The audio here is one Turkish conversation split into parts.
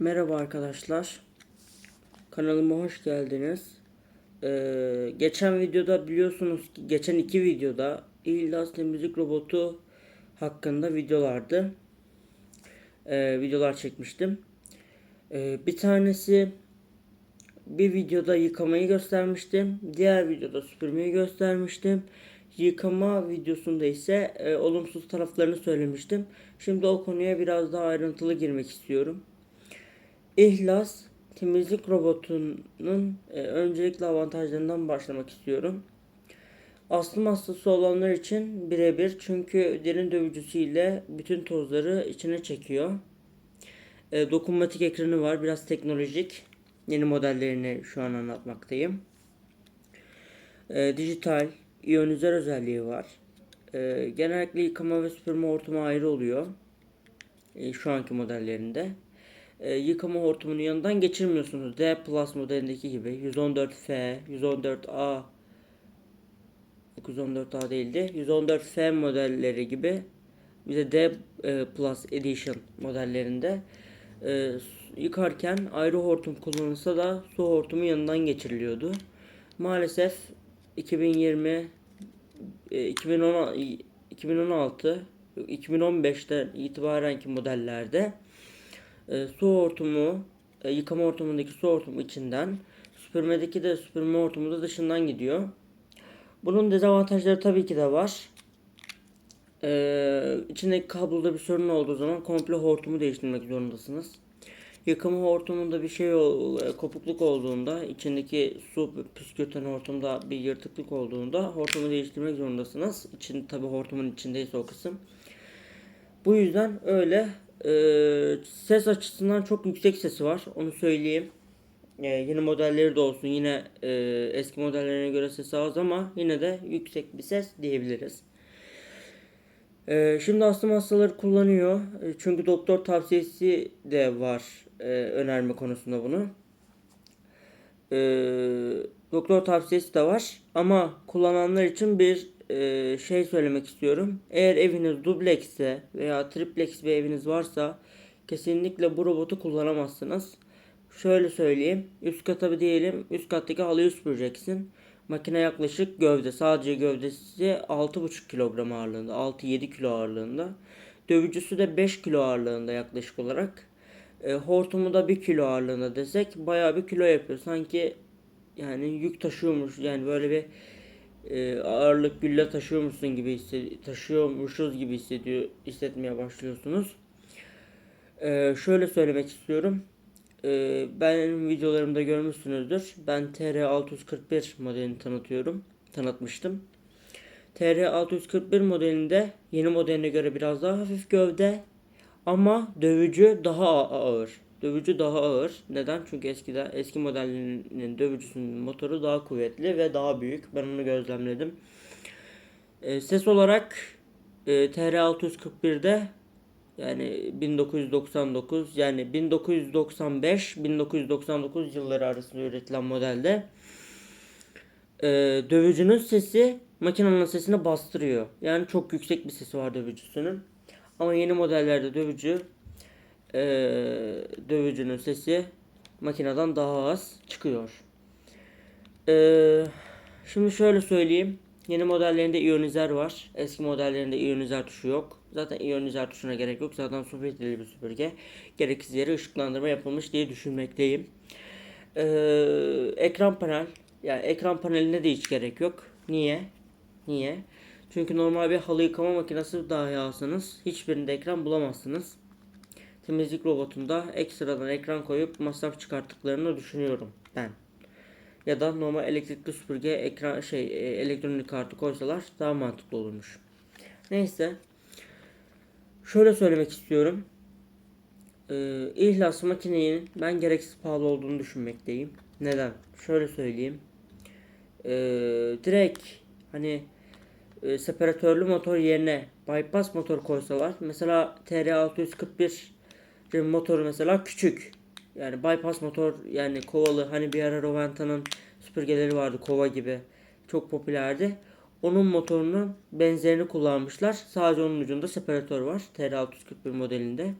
Merhaba arkadaşlar. Kanalıma hoş geldiniz. Ee, geçen videoda biliyorsunuz ki geçen iki videoda İhlas temizlik robotu hakkında videolardı. Ee, videolar çekmiştim. Ee, bir tanesi bir videoda yıkamayı göstermiştim. Diğer videoda süpürmeyi göstermiştim. Yıkama videosunda ise e, olumsuz taraflarını söylemiştim. Şimdi o konuya biraz daha ayrıntılı girmek istiyorum. İhlas temizlik robotunun e, öncelikle avantajlarından başlamak istiyorum. Astım hastası olanlar için birebir çünkü derin dövücüsüyle bütün tozları içine çekiyor. E, dokunmatik ekranı var biraz teknolojik. Yeni modellerini şu an anlatmaktayım. E, dijital, iyonizer özelliği var. E, genellikle yıkama ve süpürme hortumu ayrı oluyor. E, şu anki modellerinde e, yıkama hortumunun yanından geçirmiyorsunuz. D Plus modelindeki gibi 114F, 114A 914A değildi. 114F modelleri gibi bir de D e, Plus Edition modellerinde e, yıkarken ayrı hortum kullanılsa da su hortumu yanından geçiriliyordu. Maalesef 2020 e, 2010 2016 2015'ten itibarenki modellerde e, su hortumu, e, yıkama hortumundaki su hortumu içinden, süpürmedeki de süpürme hortumu da dışından gidiyor. Bunun dezavantajları tabii ki de var. E, içindeki kabloda bir sorun olduğu zaman komple hortumu değiştirmek zorundasınız. Yıkama hortumunda bir şey e, kopukluk olduğunda, içindeki su püskürten hortumda bir yırtıklık olduğunda hortumu değiştirmek zorundasınız. İçin tabii hortumun içindeyse o kısım. Bu yüzden öyle ee, ses açısından çok yüksek sesi var. Onu söyleyeyim. Ee, yeni modelleri de olsun. Yine e, eski modellerine göre sesi az ama yine de yüksek bir ses diyebiliriz. Ee, şimdi astım hastaları kullanıyor. Ee, Çünkü doktor tavsiyesi de var e, önerme konusunda bunu. Ee, doktor tavsiyesi de var. Ama kullananlar için bir e, şey söylemek istiyorum. Eğer eviniz dublekse veya triplex bir eviniz varsa kesinlikle bu robotu kullanamazsınız. Şöyle söyleyeyim. Üst kata bir diyelim. Üst kattaki halıyı süpüreceksin. Makine yaklaşık gövde. Sadece gövdesi 6,5 kilogram ağırlığında. 6-7 kilo ağırlığında. Dövücüsü de 5 kilo ağırlığında yaklaşık olarak. E, hortumu da 1 kilo ağırlığında desek bayağı bir kilo yapıyor. Sanki yani yük taşıyormuş. Yani böyle bir e, ağırlık gülle taşıyormuşsun gibi hissed- taşıyormuşuz gibi hissediyor hissetmeye başlıyorsunuz. E, şöyle söylemek istiyorum. E, ben videolarımda görmüşsünüzdür. Ben TR641 modelini tanıtıyorum. Tanıtmıştım. TR641 modelinde yeni modeline göre biraz daha hafif gövde ama dövücü daha ağır. Dövücü daha ağır. Neden? Çünkü eskiden eski modellerinin dövücüsünün motoru daha kuvvetli ve daha büyük. Ben onu gözlemledim. E, ses olarak e, TR641'de yani 1999 yani 1995 1999 yılları arasında üretilen modelde e, dövücünün sesi makinenin sesini bastırıyor. Yani çok yüksek bir sesi var dövücüsünün. Ama yeni modellerde dövücü e, dövücünün sesi makineden daha az çıkıyor. E, şimdi şöyle söyleyeyim. Yeni modellerinde iyonizer var. Eski modellerinde iyonizer tuşu yok. Zaten iyonizer tuşuna gerek yok. Zaten su filtreli bir süpürge. Gereksiz yere ışıklandırma yapılmış diye düşünmekteyim. E, ekran panel. Yani ekran paneline de hiç gerek yok. Niye? Niye? Çünkü normal bir halı yıkama makinesi dahi alsanız hiçbirinde ekran bulamazsınız temizlik robotunda ekstradan ekran koyup masraf çıkarttıklarını düşünüyorum ben. Ya da normal elektrikli süpürge ekran şey e, elektronik kartı koysalar daha mantıklı olurmuş. Neyse. Şöyle söylemek istiyorum. Ee, İhlas makinenin ben gereksiz pahalı olduğunu düşünmekteyim. Neden? Şöyle söyleyeyim. Ee, direkt hani e, separatörlü motor yerine bypass motor koysalar mesela TR641 motoru mesela küçük. Yani bypass motor yani kovalı hani bir ara Roventa'nın süpürgeleri vardı kova gibi. Çok popülerdi. Onun motorunun benzerini kullanmışlar. Sadece onun ucunda separatör var. TR641 modelinde.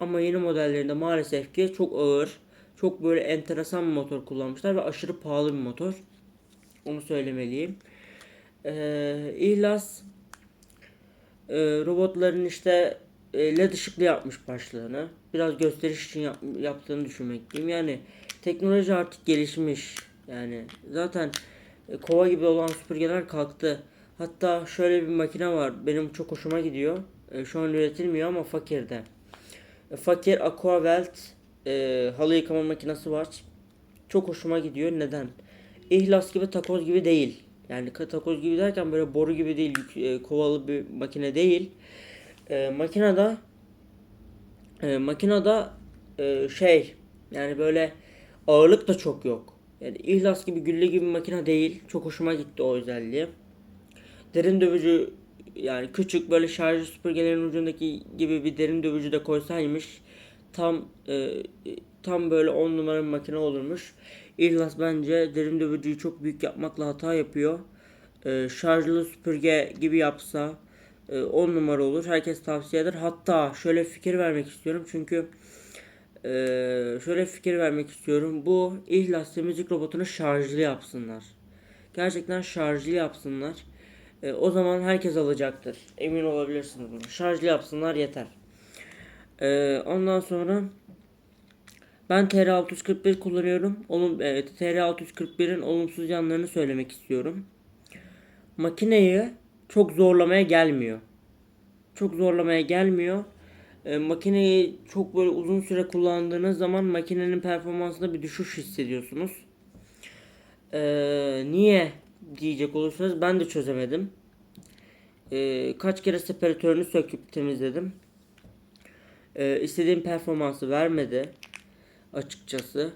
Ama yeni modellerinde maalesef ki çok ağır, çok böyle enteresan bir motor kullanmışlar ve aşırı pahalı bir motor. Onu söylemeliyim. Ee, İhlas e, robotların işte led ışıklı yapmış başlığını. Biraz gösteriş için yap- yaptığını düşünmekteyim. Yani teknoloji artık gelişmiş. Yani zaten e, kova gibi olan süpürgeler kalktı. Hatta şöyle bir makine var. Benim çok hoşuma gidiyor. E, şu an üretilmiyor ama fakirde. E, Fakir Aquavelt e, halı yıkama makinesi var. Çok hoşuma gidiyor. Neden? İhlas gibi takoz gibi değil. Yani takoz gibi derken böyle boru gibi değil. e, kovalı bir makine değil. E, makinede e, makinede e, şey yani böyle ağırlık da çok yok. Yani İhlas gibi gülle gibi bir makine değil. Çok hoşuma gitti o özelliği. Derin dövücü yani küçük böyle şarjlı süpürgelerin ucundaki gibi bir derin dövücü de koysaymış tam e, tam böyle 10 numara bir makine olurmuş. İhlas bence derin dövücüyü çok büyük yapmakla hata yapıyor. E, şarjlı süpürge gibi yapsa 10 numara olur. Herkes tavsiye eder. Hatta şöyle fikir vermek istiyorum çünkü e, şöyle fikir vermek istiyorum. Bu İhlas temizlik robotunu şarjlı yapsınlar. Gerçekten şarjlı yapsınlar. E, o zaman herkes alacaktır. Emin olabilirsiniz buna. Şarjlı yapsınlar yeter. E, ondan sonra ben TR641 kullanıyorum. Olum, e, TR641'in olumsuz yanlarını söylemek istiyorum. Makineyi çok zorlamaya gelmiyor. Çok zorlamaya gelmiyor. E, makineyi çok böyle uzun süre kullandığınız zaman makinenin performansında bir düşüş hissediyorsunuz. E, niye diyecek olursanız ben de çözemedim. E, kaç kere separatörünü söküp temizledim. E, istediğim performansı vermedi açıkçası.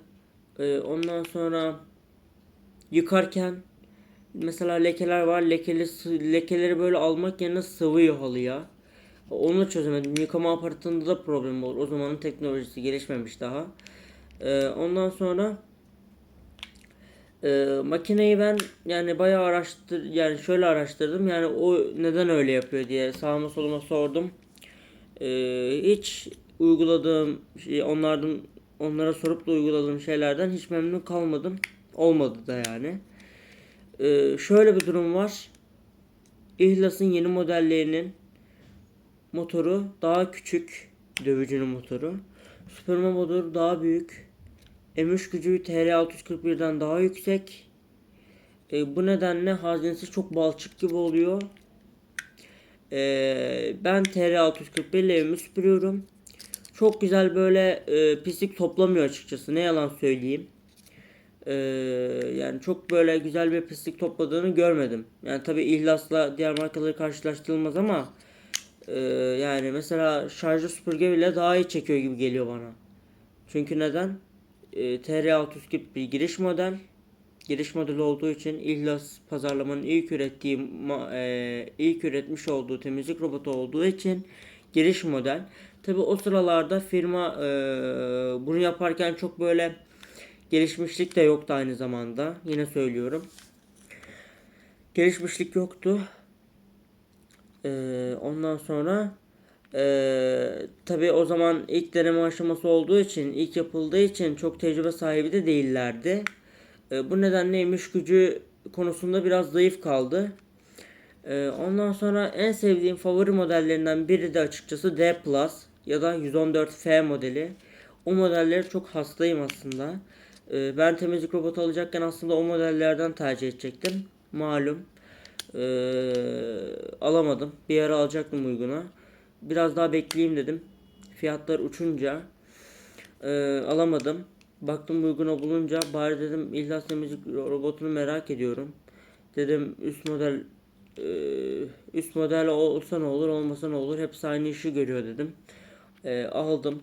E, ondan sonra yıkarken mesela lekeler var. Lekeli lekeleri böyle almak yerine sıvıyor halıya. Onu çözemedim. Yıkama aparatında da problem olur. O zamanın teknolojisi gelişmemiş daha. E, ondan sonra ee, makineyi ben yani bayağı araştır yani şöyle araştırdım yani o neden öyle yapıyor diye sağıma soluma sordum. Ee, hiç uyguladığım şey, onlardan onlara sorup da uyguladığım şeylerden hiç memnun kalmadım. Olmadı da yani. Ee, şöyle bir durum var. İhlas'ın yeni modellerinin motoru daha küçük. Dövücünün motoru. Süpürme motoru daha büyük. M3 gücü TR641'den daha yüksek. E, bu nedenle hazinesi çok balçık gibi oluyor. E, ben TR641 ile evimi süpürüyorum. Çok güzel böyle e, pislik toplamıyor açıkçası. Ne yalan söyleyeyim. E, yani çok böyle güzel bir pislik topladığını görmedim. Yani tabi ihlasla diğer markaları karşılaştırılmaz ama e, yani mesela şarjlı süpürge bile daha iyi çekiyor gibi geliyor bana. Çünkü neden? e, TR640 bir giriş model. Giriş modeli olduğu için İhlas pazarlamanın ilk ürettiği e, ilk üretmiş olduğu temizlik robotu olduğu için giriş model. Tabi o sıralarda firma e, bunu yaparken çok böyle gelişmişlik de yoktu aynı zamanda. Yine söylüyorum. Gelişmişlik yoktu. E, ondan sonra ee, tabii o zaman ilk deneme aşaması olduğu için, ilk yapıldığı için çok tecrübe sahibi de değillerdi. Ee, bu nedenle emiş gücü konusunda biraz zayıf kaldı. Ee, ondan sonra en sevdiğim favori modellerinden biri de açıkçası D Plus ya da 114F modeli. O modelleri çok hastayım aslında. Ee, ben temizlik robotu alacakken aslında o modellerden tercih edecektim. Malum. Ee, alamadım. Bir ara alacaktım uyguna. Biraz daha bekleyeyim dedim. Fiyatlar uçunca e, alamadım. Baktım uyguna bulunca bari dedim İhlas temizlik robotunu merak ediyorum. Dedim üst model üst model olsa ne olur olmasa ne olur hepsi aynı işi görüyor dedim. E, aldım.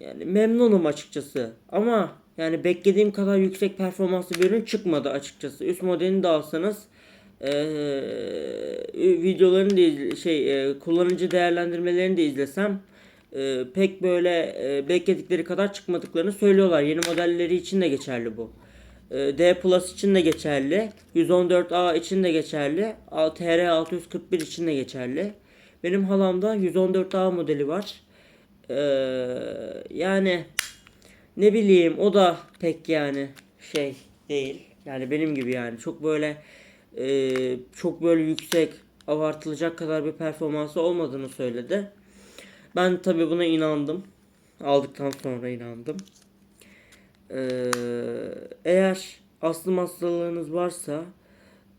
Yani memnunum açıkçası. Ama yani beklediğim kadar yüksek performanslı bir ürün çıkmadı açıkçası. Üst modelini de alsanız eee, videolarını da şey eee, kullanıcı değerlendirmelerini de izlesem eee, pek böyle eee, bekledikleri kadar çıkmadıklarını söylüyorlar. Yeni modelleri için de geçerli bu. Eee, D Plus için de geçerli. 114A için de geçerli. A- TR641 için de geçerli. Benim halamda 114A modeli var. Ee, yani ne bileyim o da pek yani şey değil. Yani benim gibi yani çok böyle e, çok böyle yüksek abartılacak kadar bir performansı olmadığını söyledi. Ben tabi buna inandım. Aldıktan sonra inandım. Ee, eğer astım hastalığınız varsa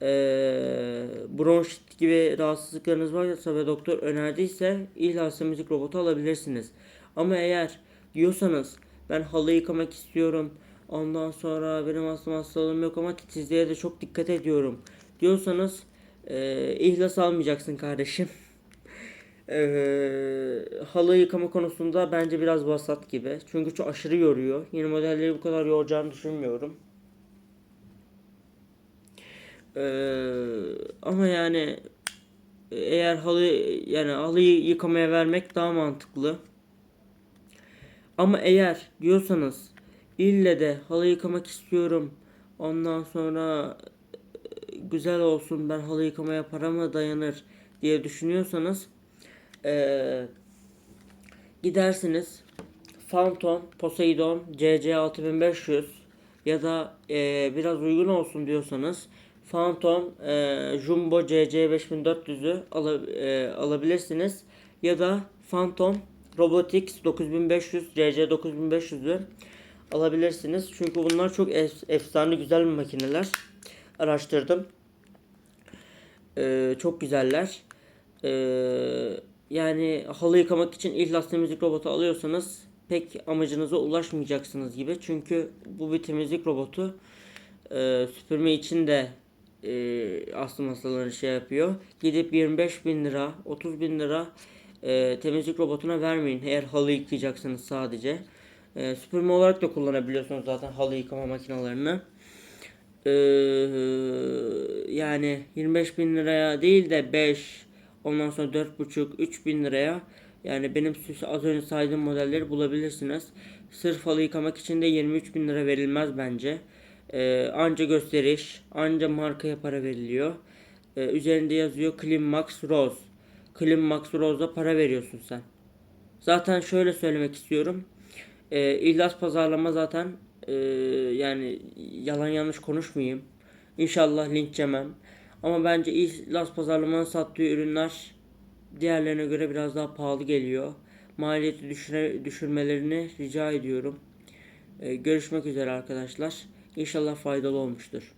ee, bronşit gibi rahatsızlıklarınız varsa ve doktor önerdiyse İhlas müzik robotu alabilirsiniz. Ama eğer diyorsanız ben halı yıkamak istiyorum. Ondan sonra benim astım hastalığım yok ama titizliğe de çok dikkat ediyorum. Diyorsanız ee, ihlas almayacaksın kardeşim. Ee, halı yıkama konusunda bence biraz vasat gibi. Çünkü çok aşırı yoruyor. Yeni modelleri bu kadar yoracağını düşünmüyorum. Ee, ama yani eğer halı yani halıyı yıkamaya vermek daha mantıklı. Ama eğer diyorsanız ille de halı yıkamak istiyorum. Ondan sonra e, güzel olsun ben halı yıkamaya para dayanır diye düşünüyorsanız eee, gidersiniz Phantom Poseidon CC6500 ya da eee, biraz uygun olsun diyorsanız Phantom eee, Jumbo CC5400'ü ala- eee, alabilirsiniz ya da Phantom Robotics 9500 CC9500'ü alabilirsiniz. Çünkü bunlar çok ef- efsane güzel makineler. Araştırdım. Ee, çok güzeller. Ee, yani halı yıkamak için ihlas temizlik robotu alıyorsanız pek amacınıza ulaşmayacaksınız gibi. Çünkü bu bir temizlik robotu. Ee, süpürme için de e, astım hastalarını şey yapıyor. Gidip 25 bin lira, 30 bin lira e, temizlik robotuna vermeyin. Eğer halı yıkayacaksınız sadece. E, süpürme olarak da kullanabiliyorsunuz zaten halı yıkama makinalarını. Ee, yani 25 bin liraya değil de 5 ondan sonra 4,5 3 bin liraya yani benim az önce saydığım modelleri bulabilirsiniz. Sırf halı yıkamak için de 23 bin lira verilmez bence. Ee, anca gösteriş, anca markaya para veriliyor. Ee, üzerinde yazıyor Clean Max Rose. Clean Max Rose'a para veriyorsun sen. Zaten şöyle söylemek istiyorum. Ee, İhlas pazarlama zaten ee, yani yalan yanlış konuşmayayım. İnşallah linç yemem. Ama bence İhlas pazarlamanın sattığı ürünler diğerlerine göre biraz daha pahalı geliyor. Maliyeti düşüre, düşürmelerini rica ediyorum. Ee, görüşmek üzere arkadaşlar. İnşallah faydalı olmuştur.